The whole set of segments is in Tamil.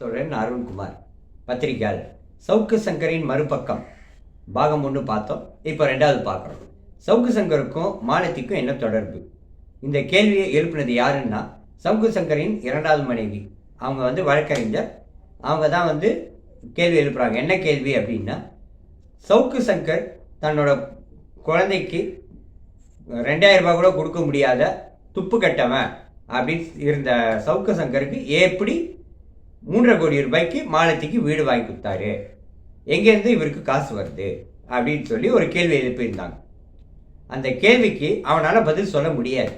தோழன் அருண்குமார். பத்திரிகையாளர். சவுக்கு சங்கரின் மறுபக்கம். பாகம் ஒன்று பார்த்தோம். இப்போ ரெண்டாவது பார்க்குறோம். சவுக்கு சங்கருக்கும் மாலத்திக்கும் என்ன தொடர்பு? இந்த கேள்வியை எழுப்பினது யாருன்னா சவுக்கு சங்கரின் இரண்டாவது மனைவி. அவங்க வந்து வழக்கறிஞர். அவங்க தான் வந்து கேள்வி எழுப்புறாங்க. என்ன கேள்வி அப்படின்னா சவுக்கு சங்கர் தன்னோட குழந்தைக்கு ரெண்டாயிரம் ரூபாய் கூட கொடுக்க முடியாத துப்பு கட்டவன் அப்படின்னு இருந்த சவுக்கு சங்கருக்கு எப்படி மூன்றரை கோடி ரூபாய்க்கு மாலத்திக்கு வீடு வாங்கி கொடுத்தாரு. எங்கேருந்து இவருக்கு காசு வருது? அப்படின்னு சொல்லி ஒரு கேள்வி எழுப்பியிருந்தாங்க. அந்த கேள்விக்கு அவனால் பதில் சொல்ல முடியாது.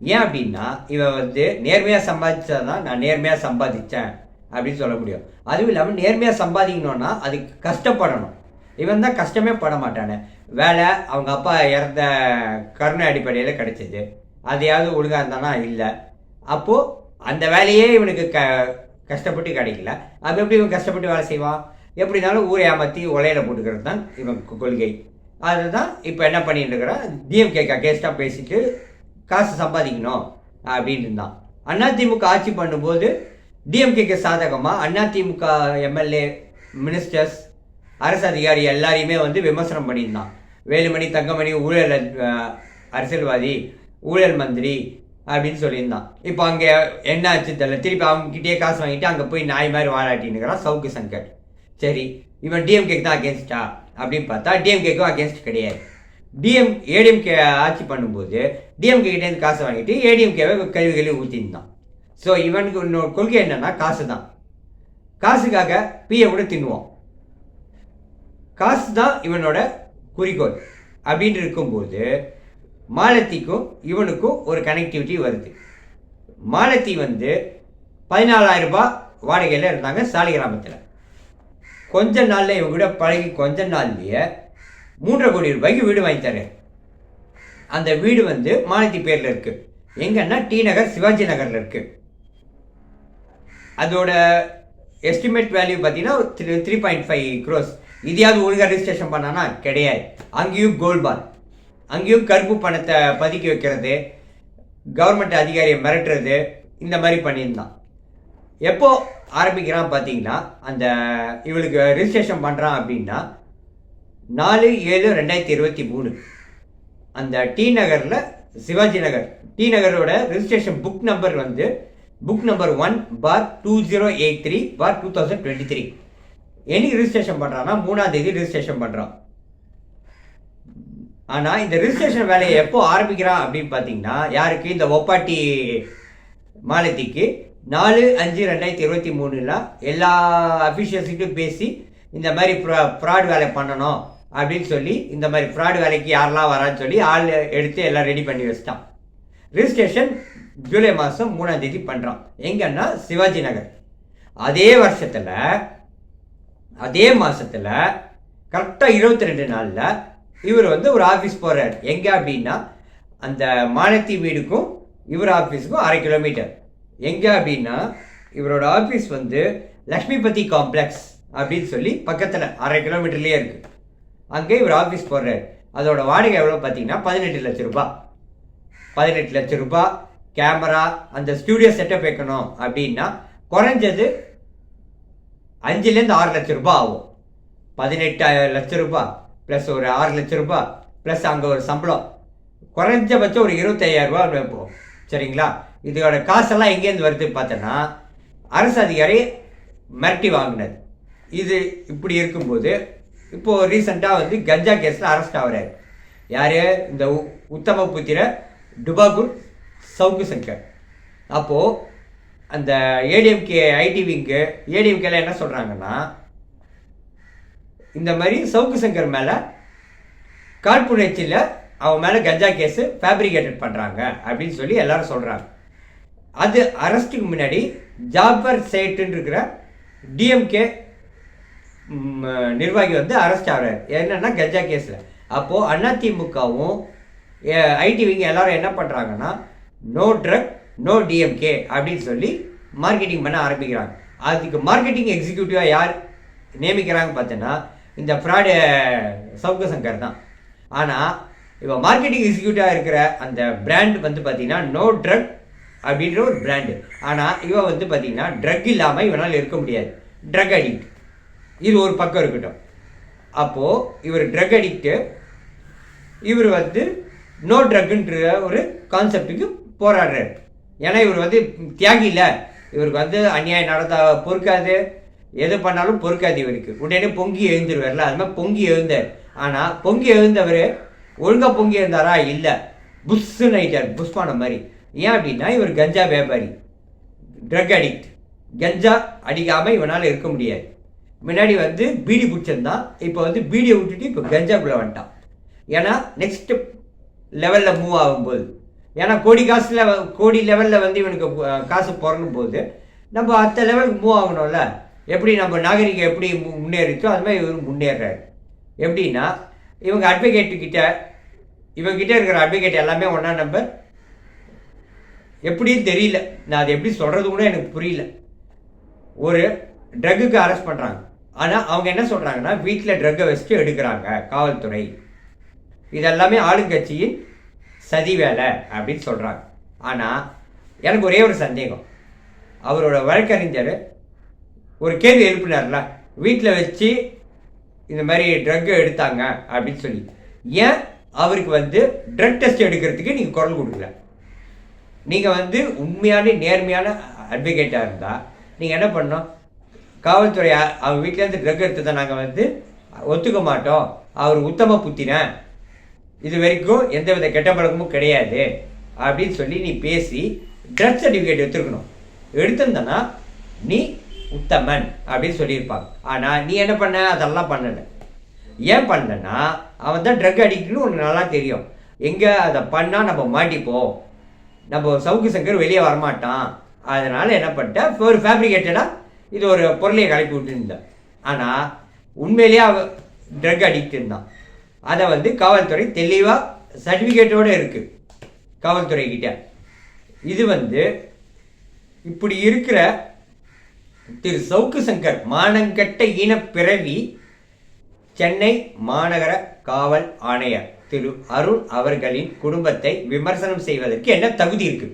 ஏன் அப்படின்னா இவன் வந்து நேர்மையாக சம்பாதிச்சாதான் நான் நேர்மையாக சம்பாதிச்சேன் அப்படின்னு சொல்ல முடியும். அதுவும் இல்லாமல் நேர்மையாக சம்பாதிக்கணும்னா அதுக்கு கஷ்டப்படணும். இவன் தான் கஷ்டமே பட மாட்டானே. வேலை அவங்க அப்பா இறந்த கருணை அடிப்படையில் கிடைச்சது. அதையாவது ஒழுங்காக இருந்தானா? இல்லை. அப்போது அந்த வேலையே இவனுக்கு க கஷ்டப்பட்டு கிடைக்கல. அது எப்படி இவன் கஷ்டப்பட்டு வேலை செய்வான்? எப்படினாலும் ஊரை ஏமாற்றி உலையில போட்டுக்கிறது தான் இவன் கொள்கை. அதுதான் இப்போ என்ன பண்ணிட்டு இருக்கிறான் டிஎம்கேக்கு அகேன்ஸ்டாக பேசிட்டு காசு சம்பாதிக்கணும் அப்படின்னு இருந்தான். அதிமுக ஆட்சி பண்ணும்போது டிஎம்கேக்கு சாதகமாக அதிமுக எம்எல்ஏ மினிஸ்டர்ஸ் அரசு அதிகாரி எல்லாரையுமே வந்து விமர்சனம் பண்ணியிருந்தான். வேலுமணி தங்கமணி ஊழல் அரசியல்வாதி ஊழல் மந்திரி அப்படின்னு சொல்லியிருந்தான். இப்போ அங்கே என்ன ஆச்சு தெரியல. திருப்பி அவங்ககிட்டயே காசு வாங்கிட்டு அங்கே போய் நாய் மாதிரி வாழாட்டின்னுக்கிறான் சவுக்கு சங்கர். சரி இவன் டிஎம்கேக்கு தான் அகேன்ஸ்டா அப்படின்னு பார்த்தா டிஎம்கேக்கும் அகேன்ஸ்ட் கிடையாது. டிஎம் ஏடிஎம்கே ஆட்சி பண்ணும்போது டிஎம்கே கிட்டேருந்து காசு வாங்கிட்டு ஏடிஎம்கேவை கல்வி கல்வி ஊற்றிருந்தான் ஸோ இவனுக்கு இன்னொரு கொள்கை என்னென்னா காசு தான். காசுக்காக பிஏ கூட தின்னுவான். காசு தான் இவனோட குறிக்கோள். அப்படின்னு இருக்கும்போது மாலத்திக்கும் இவனுக்கும் ஒரு கனெக்டிவிட்டி வருது. மாலத்தி வந்து பதினாலாயிரம் ரூபாய் வாடகையில் இருந்தாங்க சாலை கிராமத்தில். கொஞ்ச நாள்ல இவங்க கூட பழகி கொஞ்ச நாள்லேயே மூன்றரை கோடி ரூபாய்க்கு வீடு வாங்கி தரேன் அந்த வீடு வந்து மாலத்தி பேரில் இருக்குது எங்கன்னா டி நகர் சிவாஜி நகரில் இருக்குது அதோட எஸ்டிமேட் வேல்யூ பார்த்தீங்கன்னா three three point five crores இதையாவது ஒழுங்காக ரிஜிஸ்ட்ரேஷன் பண்ணானா? கிடையாது. அங்கேயும் கோல்ட் பார் அங்கேயும் கருப்பு பணத்தை பதுக்கி வைக்கிறது. கவர்மெண்ட் அதிகாரியை மிரட்டுறது. இந்த மாதிரி பண்ணியிருந்தான். எப்போ ஆரம்பிக்கிறான் பார்த்தீங்கன்னா அந்த இவளுக்கு ரிஜிஸ்ட்ரேஷன் பண்ணுறான் அப்படின்னா நாலு ஏழு ரெண்டாயிரத்தி இருபத்தி மூணு. அந்த டி நகரில் சிவாஜி நகர். டி நகரோட ரிஜிஸ்ட்ரேஷன் புக் நம்பர் வந்து book number one four two zero eight three four two thousand twenty three என்னைக்கு ரிஜிஸ்ட்ரேஷன் பண்ணுறான்னா மூணாந்தேதி ரிஜிஸ்ட்ரேஷன் பண்ணுறான் ஆனால் இந்த ரிஜிஸ்ட்ரேஷன் வேலையை எப்போ ஆரம்பிக்கிறான் அப்படின்னு பார்த்தீங்கன்னா யாருக்கு? இந்த ஒப்பாட்டி மாலத்திக்கு. நாலு அஞ்சு ரெண்டாயிரத்தி இருபத்தி மூணில் எல்லா அஃபிஷியல்ஸுக்கிட்டும் பேசி இந்த மாதிரி ப்ரா ஃப்ராட் வேலை பண்ணணும் அப்படின்னு சொல்லி இந்த மாதிரி ஃப்ராட் வேலைக்கு யாரெல்லாம் வரான்னு சொல்லி ஆள் எடுத்து எல்லாம் ரெடி பண்ணி வச்சிட்டான். ரிஜிஸ்ட்ரேஷன் ஜூலை மாதம் மூணாம் தேதி பண்ணுறான் எங்கன்னா சிவாஜி நகர். அதே வருஷத்தில் அதே மாதத்தில் கரெக்டாக இருபத்தி ரெண்டு நாளில் இவர் வந்து ஒரு ஆஃபீஸ் போகிறார் எங்கே அப்படின்னா அந்த மானத்தி வீடுக்கும் இவர் ஆஃபீஸுக்கும் அரை கிலோமீட்டர் எங்கே அப்படின்னா இவரோட ஆஃபீஸ் வந்து லக்ஷ்மிபதி காம்ப்ளெக்ஸ் அப்படின்னு சொல்லி பக்கத்தில் அரை கிலோமீட்டர்லேயே இருக்குது அங்கே இவர் ஆஃபீஸ் போடுறார் அதோட வாடகை எவ்வளோ பார்த்தீங்கன்னா பதினெட்டு லட்ச ரூபாய். பதினெட்டு லட்ச ரூபாய் கேமரா அந்த ஸ்டூடியோ செட்டப் வைக்கணும் அப்படின்னா குறைஞ்சது அஞ்சுலேருந்து ஆறு லட்ச ரூபாய் ஆகும். பதினெட்டு லட்ச ரூபாய். ப்ளஸ் ஒரு ஆறு லட்ச ரூபாய் ப்ளஸ் அங்கே ஒரு சம்பளம். குறைஞ்சபட்சம் ஒரு இருபத்தையாயிரரூபா வைப்போம் சரிங்களா? இதோட காசெல்லாம் எங்கேருந்து வருது பார்த்தோன்னா அரசு அதிகாரி மிரட்டி வாங்கினது. இது இப்படி இருக்கும்போது இப்போது ரீசெண்டாக வந்து கஞ்சா கேஸில் அரெஸ்ட் ஆகிறார். யார்? இந்த உ- உத்தம புத்திர டுபாகூர் சவுக்கு சங்கர். அப்போது அந்த ஏடிஎம்கே ஐடி விங்கு ஏடிஎம்கேல என்ன சொல்கிறாங்கன்னா இந்த மாதிரி சவுக்கு சங்கர் மேலே காழ்ப்புணர்ச்சியில் அவன் மேலே கஞ்சா கேஸு ஃபேப்ரிகேட்டட் பண்ணுறாங்க அப்படின்னு சொல்லி எல்லாரும் சொல்கிறாங்க அது அரெஸ்ட்டுக்கு முன்னாடி ஜாபர் சேட்டுன்னு இருக்கிற டிஎம்கே நிர்வாகி வந்து அரெஸ்ட் ஆகிறார் என்னென்னா கஞ்சா கேஸில். அப்போது அதிமுகவும் ஐடி விங்க எல்லாரும் என்ன பண்ணுறாங்கன்னா நோ ட்ரக் நோ டிஎம்கே அப்படின்னு சொல்லி மார்க்கெட்டிங் பண்ண ஆரம்பிக்கிறாங்க. அதுக்கு மார்க்கெட்டிங் எக்ஸிக்யூட்டிவாக யார் நியமிக்கிறாங்க பார்த்தோன்னா இந்த ஃப்ராடு சவுக்கு சங்கர் தான். ஆனால் இப்போ மார்க்கெட்டிங் எக்ஸிக்யூட்டாக இருக்கிற அந்த பிராண்ட் வந்து பார்த்தீங்கன்னா நோ ட்ரக் அப்படின்ற ஒரு பிராண்டு ஆனால் இவன் வந்து பார்த்தீங்கன்னா ட்ரக் இல்லாமல் இவனால் இருக்க முடியாது. ட்ரக் அடிக்ட் இது ஒரு பக்கம் இருக்கட்டும். அப்போது இவர் ட்ரக் அடிக்ட்டு இவர் வந்து நோ ட்ரக்குன்ற ஒரு கான்செப்டுக்கு போராடுறாரு. ஏன்னா இவர் வந்து தியாகி இல்லை. இவருக்கு வந்து அநியாயம் நடந்தா பொறுக்காது. எது பண்ணாலும் பொறுக்காது இவருக்கு உடனே பொங்கி எழுந்துருவார்ல அது மாதிரி பொங்கி எழுந்தார். ஆனால் பொங்கி எழுந்தவர் ஒழுங்காக பொங்கி எழுந்தாரா? இல்லை. புஷ்ஷுன்னு புஷ் புஷ்பான மாதிரி. ஏன் அப்படின்னா இவர் கஞ்சா வியாபாரி. ட்ரக் அடிக்ட் கஞ்சா அடிக்காமல் இவனால் இருக்க முடியாது. முன்னாடி வந்து பீடி பிடிச்சிருந்தான் இப்போ வந்து பீடியை விட்டுட்டு இப்போ கஞ்சாக்குள்ளே வந்துட்டான். ஏன்னா நெக்ஸ்ட்டு லெவலில் மூவ் ஆகும்போது. ஏன்னா கோடி காசில் கோடி லெவலில் வந்து இவனுக்கு காசு பிறக்கும் போது நம்ம அடுத்த லெவலுக்கு மூவ் ஆகணும்ல. எப்படி நம்ம நாகரிகம் எப்படி முன்னேறிச்சோ அது மாதிரி இவர் முன்னேறாரு. எப்படின்னா இவங்க அட்வொகேட்டு கிட்ட இருக்கிற அட்வொகேட் எல்லாமே ஒன்றா நம்பர் எப்படின்னு தெரியல. நான் அதை எப்படி சொல்கிறது கூட எனக்கு புரியல. ஒரு ட்ரக்குக்கு அரெஸ்ட் பண்ணுறாங்க ஆனால் அவங்க என்ன சொல்கிறாங்கன்னா வீட்டில் ட்ரக்கை வச்சுட்டு எடுக்கிறாங்க காவல்துறை. இதெல்லாமே ஆளுங்கட்சியின் சதி வேலை அப்படின்னு சொல்கிறாங்க ஆனால் எனக்கு ஒரே ஒரு சந்தேகம். அவரோட வழக்கறிஞர் ஒரு கேள்வி எழுப்பினார்ல வீட்டில் வச்சு இந்த மாதிரி ட்ரக்கை எடுத்தாங்க அப்படின்னு சொல்லி. ஏன் அவருக்கு வந்து ட்ரக் டெஸ்ட் எடுக்கிறதுக்கு நீங்கள் குரல் கொடுக்கல? நீங்கள் வந்து உண்மையான நேர்மையான அட்வொகேட்டாக இருந்தால் நீங்கள் என்ன பண்ணணும்? காவல்துறை அவர் வீட்டிலேருந்து ட்ரக் எடுத்ததை நாங்கள் வந்து ஒத்துக்க மாட்டோம். அவர் உத்தம புத்தினேன் இது வரைக்கும் எந்தவித கெட்ட பழக்கமும் கிடையாது அப்படின்னு சொல்லி நீ பேசி ட்ரக் சர்டிஃபிகேட் எடுத்துருக்கணும். எடுத்திருந்தனா நீ உத்தமன் அப்படின்னு சொல்லியிருப்பாங்க. ஆனால் நீ என்ன பண்ண? அதெல்லாம் பண்ணலை. ஏன் பண்ணனா அவன் தான் ட்ரக் அடிக்ட்னு உனக்கு நல்லா தெரியும். எங்கே அதை பண்ணால் நம்ம மாட்டிப்போம். நம்ம சவுக்கு சங்கர் வெளியே வரமாட்டான். அதனால் என்ன பண்ணிட்டேன்? ஒரு ஃபேப்ரிகேட்டடாக இது ஒரு பொருளையை கலப்பி விட்டுருந்தேன் ஆனால் உண்மையிலேயே அவன் ட்ரக் அடிக்ட் இருந்தான். அதை வந்து காவல்துறை தெளிவாக சர்டிஃபிகேட்டோடு இருக்குது காவல்துறை கிட்ட இது வந்து இப்படி இருக்கிற திரு சவுக்கு சங்கர் மானங்கெட்ட இனப்பிறவி சென்னை மாநகர காவல் ஆணையர் திரு அருண் அவர்களின் குடும்பத்தை விமர்சனம் செய்வதற்கு என்ன தகுதி இருக்கு?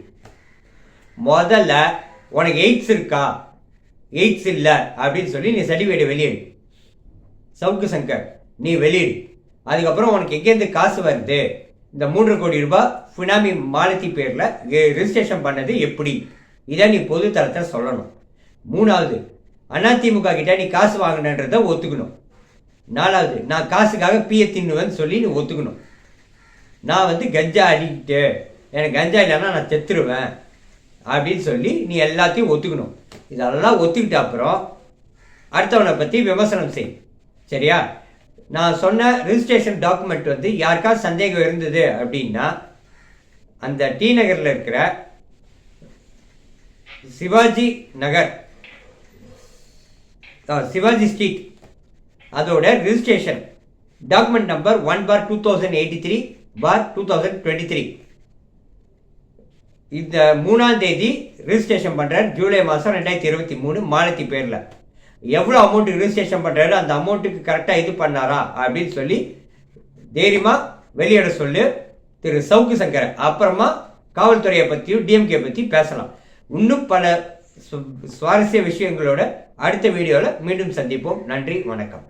முதல்ல உனக்கு எய்ட்ஸ் இருக்கா? எய்ட்ஸ் இல்லை அப்படின்னு சொல்லி நீ சர்டிஃபிகேட் வெளியிடு சவுக்கு சங்கர் நீ வெளியிடு அதுக்கப்புறம் உனக்கு எங்கேருந்து காசு வருது? இந்த மூன்று கோடி ரூபாய் ஃபினாமி மாலத்தி பேரில் ரெஜிஸ்ட்ரேஷன் பண்ணது எப்படி? இதை நீ பொது தளத்தில் சொல்லணும். மூணாவது அதிமுக கிட்ட நீ காசு வாங்கினன்றத ஒத்துக்கணும். நாலாவது நான் காசுக்காக பிய தின்னுவேன்னு சொல்லி நீ ஒத்துக்கணும். நான் வந்து கஞ்சா அடிக்கிட்டு எனக்கு கஞ்சா இல்லைன்னா நான் செத்துருவேன் அப்படின்னு சொல்லி நீ எல்லாத்தையும் ஒத்துக்கணும். இதெல்லாம் ஒத்துக்கிட்ட அப்புறம் அடுத்தவனை பற்றி விமர்சனம் செய். சரியா? நான் சொன்ன ரிஜிஸ்ட்ரேஷன் டாக்குமெண்ட் வந்து யாருக்காவது சந்தேகம் இருந்தது அப்படின்னா அந்த டி நகரில் இருக்கிற சிவாஜி நகர் சிவாஜி ஸ்ட்ரீட். அதோட registration document number one four two thousand eighty three four two thousand twenty three இந்த மூணாம் தேதி ரிஜிஸ்ட்ரேஷன் பண்ணுறாரு ஜூலை மாதம் ரெண்டாயிரத்தி இருபத்தி மூணு மாலத்தி பேரில். எவ்வளோ அமௌண்ட் ரிஜிஸ்ட்ரேஷன் பண்ணுறாரு அந்த அமௌண்ட்டுக்கு கரெக்டாக இது பண்ணாரா அப்படின்னு சொல்லி தைரியமாக வெளியிட சொல்லு திரு சவுக்கு சங்கர் அப்புறமா காவல்துறையை பற்றியும் டிஎம்கே பற்றி பேசலாம். இன்னும் பல சுவாரஸ்ய விஷயங்களோட அடுத்த வீடியோவில் மீண்டும் சந்திப்போம். நன்றி வணக்கம்.